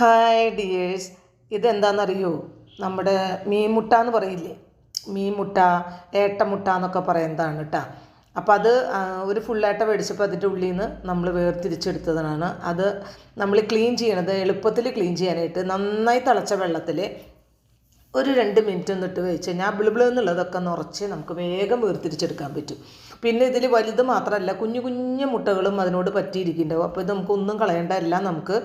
Hi dears ഇതെന്താണെന്നറിയോ നമ്മുടെ മീൻമുട്ട എന്ന് പറയില്ലേ? മീൻമുട്ട ഏട്ടമുട്ട എന്നൊക്കെ പറയുന്നതാണ് കേട്ടോ അപ്പോൾ അത് ഒരു ഫുള്ളായിട്ട് മേടിച്ചപ്പോൾ അതിന്റെ ഉള്ളിൽ നിന്ന് നമ്മൾ വേർതിരിച്ചെടുത്തതാണ്. അത് നമ്മൾ ക്ലീൻ ചെയ്യണത് എളുപ്പത്തിൽ ക്ലീൻ ചെയ്യാനായിട്ട് നന്നായി തിളച്ച വെള്ളത്തിൽ ഒരു രണ്ട് മിനിറ്റ് ഒന്നിട്ട് വെച്ച് കഴിഞ്ഞാൽ ബിളിബിൾ എന്നുള്ളതൊക്കെ നിറച്ച് നമുക്ക് വേഗം വേർതിരിച്ചെടുക്കാൻ പറ്റും. പിന്നെ ഇതിൽ വലുത് മാത്രമല്ല കുഞ്ഞു കുഞ്ഞു മുട്ടകളും അതിനോട് പറ്റിയിരിക്കുന്നുണ്ടാവും. അപ്പോൾ ഇത് നമുക്കൊന്നും കളയേണ്ട എല്ലാം നമുക്ക്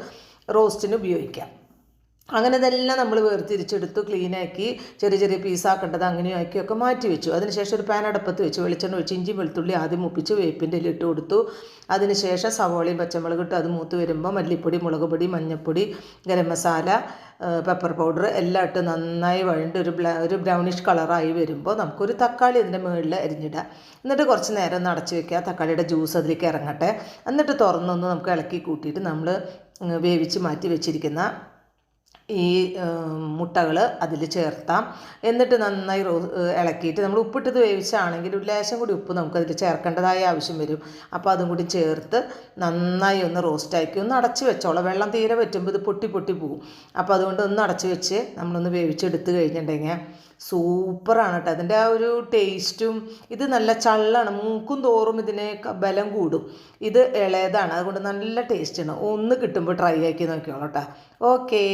റോസ്റ്റിന് ഉപയോഗിക്കാം. അങ്ങനെ ഇതെല്ലാം നമ്മൾ വേർതിരിച്ചെടുത്തു ക്ലീനാക്കി ചെറിയ ചെറിയ പീസാക്കേണ്ടത് അങ്ങനെയും ആക്കിയൊക്കെ മാറ്റി വെച്ചു. അതിനുശേഷം ഒരു പാൻ അടുപ്പത്ത് വെച്ച്. വെളിച്ചെണ്ണ ഒഴിച്ച് ഇഞ്ചി വെളുത്തുള്ളി ആദ്യം മുപ്പിച്ച് വേപ്പിന്റെ ഇട്ട് കൊടുത്തു. അതിനുശേഷം സവോളയും പച്ചമുളക് ഇട്ട് അത് മൂത്ത് വരുമ്പോൾ മല്ലിപ്പൊടി മുളക് പൊടി മഞ്ഞൾപ്പൊടി ഗരം മസാല പെപ്പർ പൗഡർ എല്ലാം ഇട്ട് നന്നായി വഴണ്ട് ഒരു ബ്ല ഒരു ബ്രൗണിഷ് കളറായി വരുമ്പോൾ നമുക്കൊരു തക്കാളി അതിന്റെ മുകളിൽ അരിഞ്ഞിടാം. എന്നിട്ട് കുറച്ച് നേരം ഒന്ന് അടച്ച് വെക്കുക. തക്കാളിയുടെ ജ്യൂസ് അതിലേക്ക് ഇറങ്ങട്ടെ. എന്നിട്ട് തുറന്നൊന്ന് നമുക്ക് ഇളക്കി കൂട്ടിയിട്ട് നമ്മൾ വേവിച്ച് മാറ്റി വെച്ചിരിക്കുന്ന ഈ മുട്ടകൾ അതിൽ ചേർത്താം. എന്നിട്ട് നന്നായി റോ ഇളക്കിയിട്ട് നമ്മൾ ഉപ്പിട്ടത് വേവിച്ചാണെങ്കിൽ ഒരു ലേശം കൂടി ഉപ്പ് നമുക്ക് നമുക്കതിൽ ചേർക്കേണ്ടതായ ആവശ്യം വരും. അപ്പോൾ അതും കൂടി ചേർത്ത് നന്നായി ഒന്ന് റോസ്റ്റാക്കി ഒന്ന് അടച്ച് വെച്ചോളാം. വെള്ളം തീരെ പറ്റുമ്പോൾ ഇത് പൊട്ടി പൊട്ടി പോകും അപ്പോൾ അതുകൊണ്ട് ഒന്ന് അടച്ച് വെച്ച് നമ്മളൊന്ന് വേവിച്ചെടുത്ത് കഴിഞ്ഞിട്ടുണ്ടെങ്കിൽ സൂപ്പറാണ് കേട്ടോ. അതിന്റെ ആ ഒരു ടേസ്റ്റും ഇത് നല്ല ചള്ളാണ്. മൂക്കും തോറും ഇതിന് ബലം കൂടും. ഇത് ഇളയതാണ്. അതുകൊണ്ട് നല്ല ടേസ്റ്റാണ്. ഒന്ന് കിട്ടുമ്പോൾ ട്രൈ ആക്കി നോക്കിയോളൂ കേട്ടോ. ഓക്കേ.